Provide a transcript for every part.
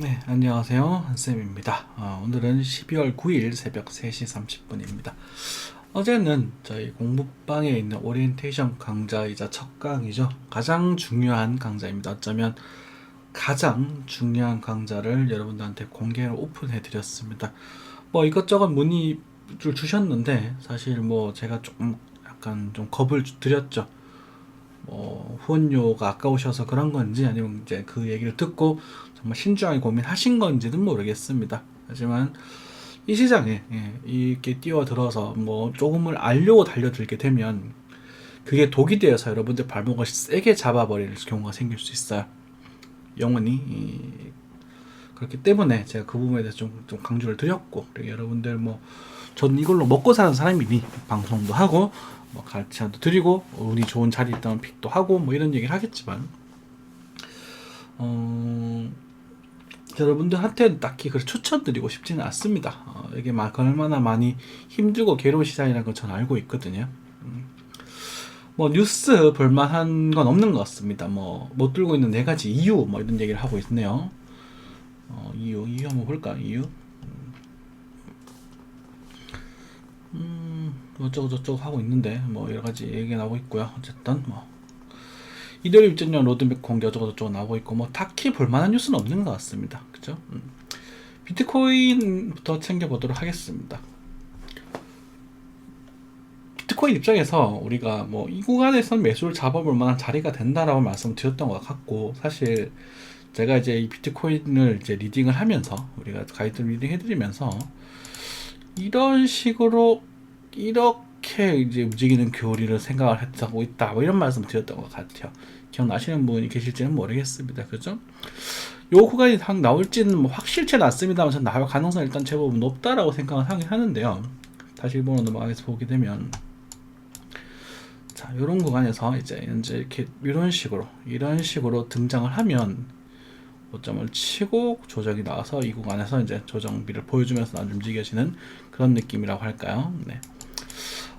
네, 안녕하세요. 한쌤입니다. 어, 오늘은 12월 9일 새벽 3시 30분입니다. 어제는 저희 공부방에 있는 오리엔테이션 강좌이자 첫 강이죠. 가장 중요한 강좌입니다. 어쩌면 가장 중요한 강좌를 여러분들한테 공개로 오픈해 드렸습니다. 뭐 이것저것 문의를 주셨는데 사실 뭐 제가 조금 약간 좀 겁을 드렸죠. 뭐 후원료가 아까우셔서 그런 건지 아니면 이제 그 얘기를 듣고 정말 신중하게 고민하신 건지는 모르겠습니다. 하지만 이 시장에 예, 이렇게 뛰어들어서 뭐 조금을 알려고 달려들게 되면 그게 독이 되어서 여러분들 발목을 세게 잡아버릴 경우가 생길 수 있어요. 영원히 이, 그렇기 때문에 제가 그 부분에 대해서 좀, 좀 강조를 드렸고 그리고 여러분들 뭐 저는 이걸로 먹고 사는 사람이니 방송도 하고 뭐 가르치도 드리고 운이 좋은 자리 있다면 픽도 하고 뭐 이런 얘기를 하겠지만 어, 여러분들한테는 딱히 그걸 추천드리고 싶지는 않습니다. 어, 이게 막 얼마나 많이 힘들고 괴로운 시장이라는 걸 저는 알고 있거든요. 음. 뭐 뉴스 볼만한 건 없는 것 같습니다. 뭐 못 들고 있는 네 가지 이유 뭐 이런 얘기를 하고 있네요. 어, 이유 이유 한번 볼까 이유. 어쩌고 저쩌고 하고 있는데 뭐 여러 가지 얘기가 나오고 있고요. 어쨌든 뭐 이대로 입전용 로드맵 공개 어쩌고 저쩌고 나오고 있고 뭐 딱히 볼만한 뉴스는 없는 것 같습니다. 그죠? 음. 비트코인부터 챙겨보도록 하겠습니다. 비트코인 입장에서 우리가 뭐 이 구간에선 매수를 잡아볼 만한 자리가 된다라고 말씀을 드렸던 것 같고 사실 제가 이제 이 비트코인을 이제 리딩을 하면서 우리가 가이드 리딩 해드리면서 이런 식으로 이렇게 이제 움직이는 교리를 생각을 하고 있다. 뭐 이런 말씀 드렸던 것 같아요. 기억나시는 분이 계실지는 모르겠습니다. 그죠? 요 구간이 당 나올지는 뭐 확실치는 않습니다만 전 나올 가능성이 일단 제법 높다라고 생각을 하긴 하는데요. 다시 일본어 넘어가서 보게 되면 자 요런 구간에서 이제 현재 이렇게 이런 식으로 이런 식으로 등장을 하면 고점을 치고 조정이 나와서 이 구간에서 이제 조정비를 보여주면서 움직여지는 그런 느낌이라고 할까요? 네.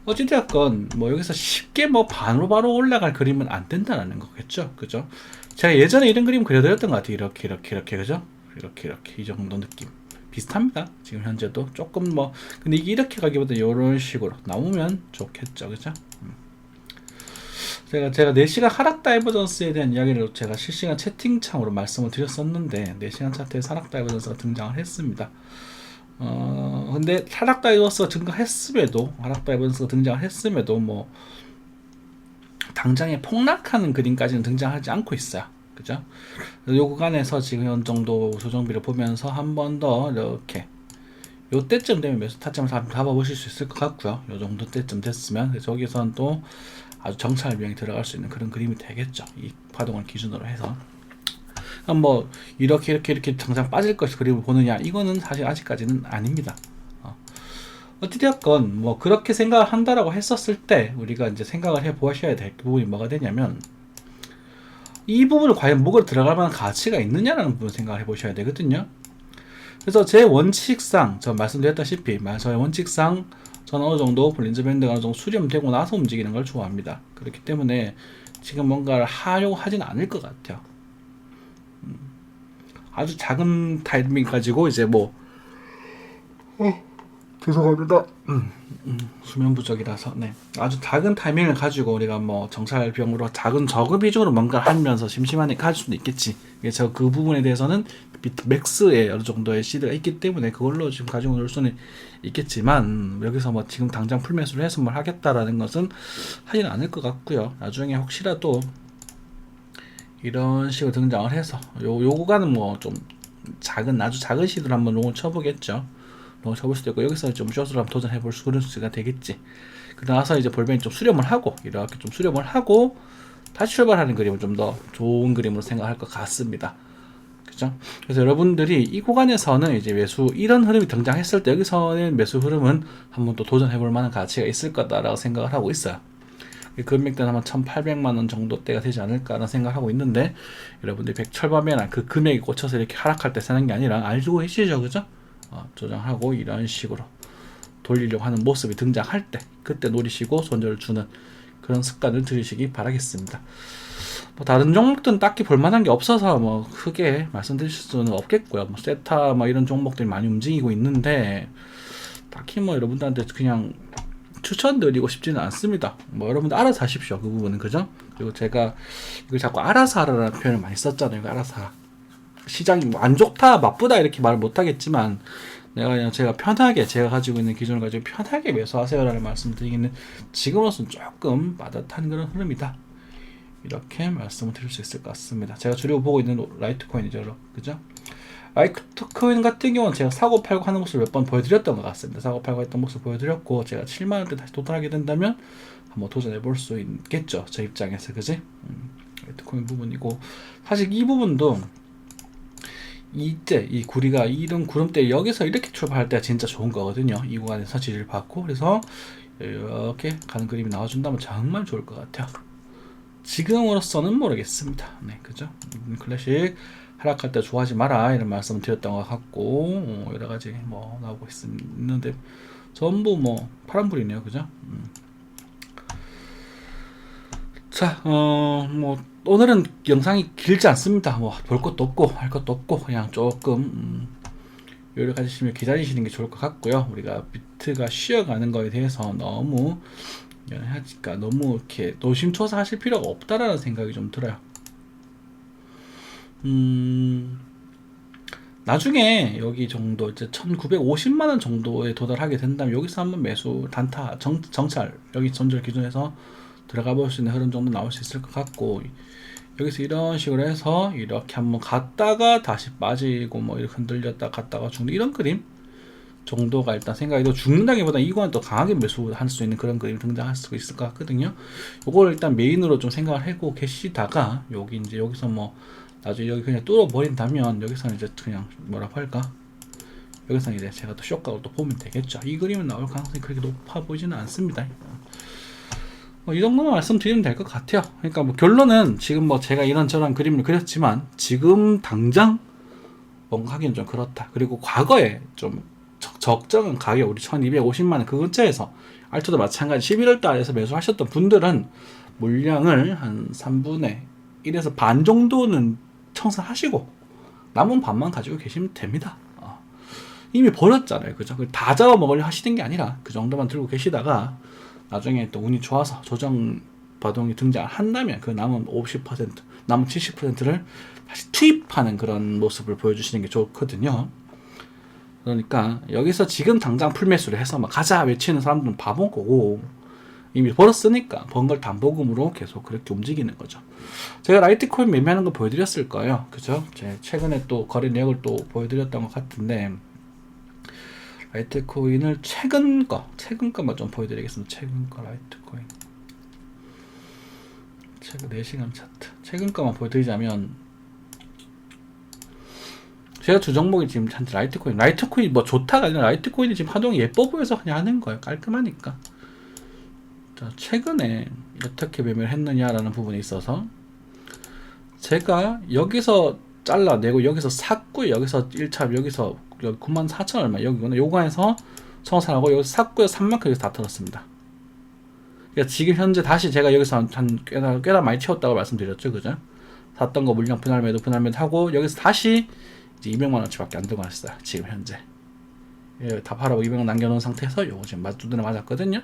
어찌되었건 뭐 여기서 쉽게 뭐 반으로 바로 올라갈 그림은 안 된다는 거겠죠, 그죠? 제가 예전에 이런 그림 그려드렸던 것 같아요. 이렇게 이렇게 이렇게 그죠? 이렇게 이렇게 이 정도 느낌 비슷합니다. 지금 현재도 조금 뭐 근데 이게 이렇게 가기보다 이런 식으로 나오면 좋겠죠, 그죠? 음. 제가 제가 4시간 하락 다이버전스에 대한 이야기를 제가 실시간 채팅창으로 말씀을 드렸었는데 4시간 차트에 하락 다이버전스가 등장을 했습니다. 어 근데 하락 다이버전스가 증가했음에도 하락 다이버전스가 등장을 했음에도 뭐 당장에 폭락하는 그림까지는 등장하지 않고 있어요. 그죠? 요 구간에서 지금 현 정도 조정비를 보면서 한 번 더 이렇게 요 때쯤 되면 매수 타점을 잡아보실 수 있을 것 같고요. 요 정도 때쯤 됐으면 저기선 또 아주 정찰 비용이 들어갈 수 있는 그런 그림이 되겠죠. 이 파동을 기준으로 해서. 뭐 이렇게 이렇게 이렇게 당장 빠질 것이 그림을 보느냐 이거는 사실 아직까지는 아닙니다. 어. 어찌되었건 뭐 그렇게 생각을 한다라고 했었을 때 우리가 이제 생각을 해 보셔야 될 부분이 뭐가 되냐면 이 부분을 과연 목으로 들어갈 만한 가치가 있느냐라는 부분 생각을 해 보셔야 되거든요. 그래서 제 원칙상 저 말씀드렸다시피 저의 원칙상 저는 어느 정도 볼린저 밴드가 어느 정도 수렴되고 나서 움직이는 걸 좋아합니다. 그렇기 때문에 지금 뭔가를 하려고 하진 않을 것 같아요. 음, 아주 작은 타이밍 가지고 이제 뭐 어, 죄송합니다. 음, 음, 수면 부족이라서 네 아주 작은 타이밍을 가지고 우리가 뭐 정찰병으로 작은 저급 비중으로 뭔가 하면서 심심하니까 할 수도 있겠지. 그래서 그 부분에 대해서는 비트 맥스에 어느 정도의 시드가 있기 때문에 그걸로 지금 가지고 놀 수는 있겠지만 여기서 뭐 지금 당장 풀매수를 해서 뭘 하겠다라는 것은 하지는 않을 것 같고요. 나중에 혹시라도 이런 식으로 등장을 해서 요, 요 구간은 뭐 좀 작은 아주 작은 시드를 한번 롱을 쳐보겠죠. 롱을 쳐볼 수도 있고 여기서 좀 숏으로 한번 도전해볼 수가 되겠지. 그러나서 이제 볼벤이 좀 수렴을 하고 이렇게 좀 수렴을 하고 다시 출발하는 그림을 좀 더 좋은 그림으로 생각할 것 같습니다. 그죠? 그래서 여러분들이 이 구간에서는 이제 매수 이런 흐름이 등장했을 때 여기서는 매수 흐름은 한번 또 도전해 볼 만한 가치가 있을 거다라고 생각을 하고 있어요. 금액대는 아마 1,800만 원 정도 대가 되지 않을까라는 생각을 하고 있는데 여러분들이 백철밤에나 그 금액이 꽂혀서 이렇게 하락할 때 사는 게 아니라 알고 계시죠, 그죠? 어, 조정하고 이런 식으로 돌리려고 하는 모습이 등장할 때 그때 노리시고 손절을 주는 그런 습관을 들이시기 바라겠습니다. 뭐 다른 종목들은 딱히 볼만한 게 없어서 뭐 크게 말씀드릴 수는 없겠고요. 뭐 세타 뭐 이런 종목들이 많이 움직이고 있는데 딱히 뭐 여러분들한테 그냥 추천드리고 싶지는 않습니다. 뭐 여러분들 알아서 하십시오. 그 부분은 그죠? 그리고 제가 이걸 자꾸 알아서 하라는 표현을 많이 썼잖아요. 알아서 하라. 시장이 뭐 안 좋다, 나쁘다 이렇게 말을 못 하겠지만 내가 그냥 제가 편하게 제가 가지고 있는 기준을 가지고 편하게 매수하세요라는 말씀드리기는 지금으로서는 조금 빠듯한 그런 흐름이다. 이렇게 말씀을 드릴 수 있을 것 같습니다. 제가 주로 보고 있는 라이트코인이죠, 그죠? 라이트코인 같은 경우는 제가 사고 팔고 하는 모습을 몇 번 보여드렸던 것 같습니다. 사고 팔고 했던 모습 보여드렸고 제가 7만 원대 다시 도달하게 된다면 한번 도전해 볼 수 있겠죠, 저 입장에서, 그지? 음, 라이트코인 부분이고 사실 이 부분도 이때 이 구리가 이런 구름대 여기서 이렇게 출발할 때가 진짜 좋은 거거든요. 이 구간에서 지지를 받고 그래서 이렇게 가는 그림이 나와준다면 정말 좋을 것 같아요. 지금으로서는 모르겠습니다. 네, 그죠? 음, 클래식 하락할 때 좋아하지 마라 이런 말씀을 드렸던 것 같고 어, 여러 가지 뭐 나오고 있는데 전부 뭐 파란불이네요, 그죠? 음. 자, 어, 뭐 오늘은 영상이 길지 않습니다. 뭐 볼 것도 없고 할 것도 없고 그냥 조금 음, 여유 가지 시면 기다리시는 게 좋을 것 같고요. 우리가 비트가 쉬어가는 거에 대해서 너무 하니까 너무 이렇게 노심초사 하실 필요가 없다라는 생각이 좀 들어요. 음, 나중에 여기 정도 이제 1950만 원 정도에 도달하게 된다면 여기서 한번 매수 단타 정, 정찰 여기 전절 기준에서 들어가 볼 수 있는 흐름 정도 나올 수 있을 것 같고 여기서 이런 식으로 해서 이렇게 한번 갔다가 다시 빠지고 뭐 이렇게 흔들렸다 갔다가 죽는 이런 그림 정도가 일단 생각이 도 죽는다기보다 이거는 또 강하게 매수할 수 있는 그런 그림이 등장할 수 있을 것 같거든요. 요걸 일단 메인으로 좀 생각을 하고 계시다가 여기 이제 여기서 뭐 나중에 여기 그냥 뚫어 버린다면 여기서는 이제 그냥 뭐라고 할까 여기서 이제 제가 또 쇼각을 또 보면 되겠죠. 이 그림은 나올 가능성이 그렇게 높아 보이지는 않습니다. 뭐 이 정도만 말씀드리면 될 것 같아요. 그러니까 뭐 결론은 지금 뭐 제가 이런저런 그림을 그렸지만 지금 당장 뭔가 하기는 좀 그렇다. 그리고 과거에 좀 적 정한 가격 우리 1250만 원 그 근처에서 알토도 마찬가지 11월 달에서 매수하셨던 분들은 물량을 한 3분의 1에서 반 정도는 청산하시고 남은 반만 가지고 계시면 됩니다. 어. 이미 버렸잖아요. 그죠? 다 잡아먹으려 하시는 게 아니라 그 정도만 들고 계시다가 나중에 또 운이 좋아서 조정 바동이 등장한다면 그 남은 50% 남은 70%를 다시 투입하는 그런 모습을 보여주시는 게 좋거든요. 그러니까 여기서 지금 당장 풀매수를 해서 막 가자 외치는 사람들은 바본 거고 이미 벌었으니까 번 걸 담보금으로 계속 그렇게 움직이는 거죠. 제가 라이트코인 매매하는 거 보여드렸을 거예요. 그죠? 제 최근에 또 거래 내역을 또 보여드렸던 것 같은데 라이트코인을 최근 거, 최근 거만 좀 보여드리겠습니다. 최근 거 라이트코인. 최근 4시간 차트. 최근 거만 보여드리자면 제가 주 종목이 지금 현재 라이트코인. 라이트코인 뭐 좋다가 아니라 라이트코인이 지금 파동이 예뻐 보여서 그냥 하는 거예요. 깔끔하니까. 자, 최근에 어떻게 매매를 했느냐라는 부분에 있어서 제가 여기서 잘라내고 여기서 샀고 여기서 1차 여기서 여기 9만 4천 얼마 여기구나. 요거에서 청산하고 여기서 샀고요 3만큼 여기서 다 털었습니다. 그러니까 지금 현재 다시 제가 여기서 한, 한 꽤나, 꽤나 많이 채웠다고 말씀드렸죠. 그죠? 샀던 거 물량 분할 매도 분할 매도 하고 여기서 다시 이제 200만 원치밖에 안 들고 왔어요. 지금 현재. 예, 다 팔아고 200원 남겨놓은 상태에서 요거 지금 두드려 맞았거든요.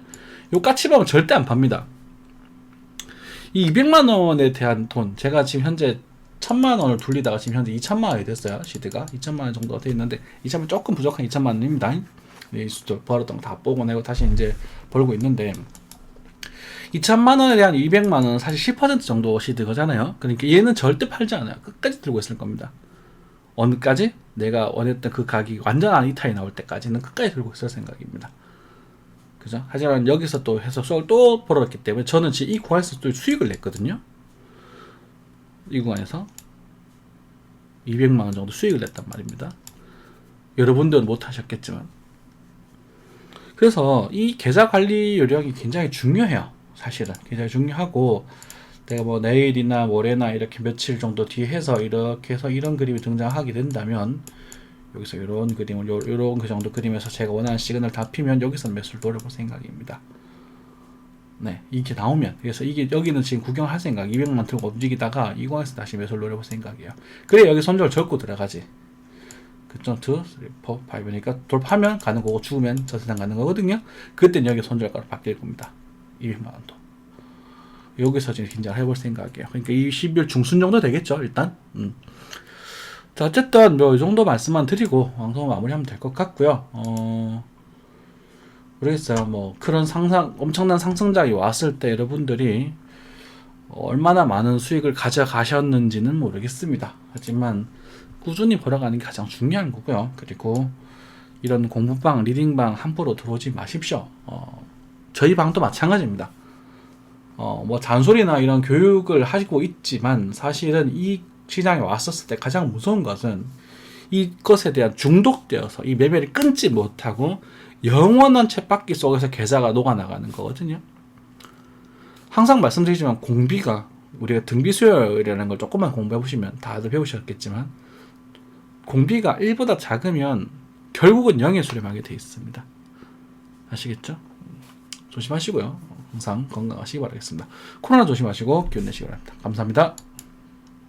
요 까치밥은 절대 안 팝니다. 이 200만 원에 대한 돈 제가 지금 현재 천만 원을 돌리다가 지금 현재 2천만 원이 됐어요. 시드가 2천만 원 정도가 돼 있는데 2천만 조금 부족한 2천만 원입니다. 네, 수도 벌었던 거 다 뽑고 내고 다시 이제 벌고 있는데 2천만 원에 대한 200만 원은 사실 10% 정도 시드 거잖아요. 그러니까 얘는 절대 팔지 않아요. 끝까지 들고 있을 겁니다. 어느까지 내가 원했던 그 가격이 완전 한 이탈이 나올 때까지는 끝까지 들고 있을 생각입니다. 그죠? 하지만 여기서 또 해서 수익을 또 벌었기 때문에 저는 지금 이 구간에서 또 수익을 냈거든요. 이 구간에서 200만 원 정도 수익을 냈단 말입니다. 여러분들은 못 하셨겠지만. 그래서 이 계좌 관리 요령이 굉장히 중요해요. 사실은 굉장히 중요하고 내가 뭐 내일이나 모레나 이렇게 며칠 정도 뒤에 해서 이렇게 해서 이런 그림이 등장하게 된다면 여기서 이런 그림을 요, 요런 그 정도 그림에서 제가 원하는 시그널 다 피면 여기서 매수를 노려볼 생각입니다. 네, 이게 나오면 그래서 이게 여기는 지금 구경할 생각 200만 들고 움직이다가 이공에서 다시 매수를 노려볼 생각이에요. 그래 여기 손절 적고 들어가지. 그점 2, 3, 4, 5니까 돌파하면 가는 거고 죽으면 저세상 가는 거거든요. 그때는 여기 손절가로 바뀔 겁니다. 200만 원도. 여기서 지금 긴장을 해볼 생각이에요. 그러니까 이 12월 중순 정도 되겠죠, 일단. 음. 자, 어쨌든 뭐 이 정도 말씀만 드리고 방송 마무리하면 될 것 같고요. 어, 모르겠어요. 뭐 그런 상상 엄청난 상승작이 왔을 때 여러분들이 얼마나 많은 수익을 가져가셨는지는 모르겠습니다. 하지만 꾸준히 벌어가는 게 가장 중요한 거고요. 그리고 이런 공부방, 리딩방 함부로 들어오지 마십시오. 어, 저희 방도 마찬가지입니다. 어, 뭐 잔소리나 이런 교육을 하고 있지만 사실은 이 시장에 왔었을 때 가장 무서운 것은 이것에 대한 중독되어서 이 매매를 끊지 못하고 영원한 쳇바퀴 속에서 계좌가 녹아나가는 거거든요. 항상 말씀드리지만 공비가 우리가 등비 수요일이라는 걸 조금만 공부해 보시면 다들 배우셨겠지만 공비가 1보다 작으면 결국은 0에 수렴하게 돼 있습니다. 아시겠죠? 조심하시고요. 항상 건강하시기 바라겠습니다. 코로나 조심하시고 기운 내시기 바랍니다. 감사합니다.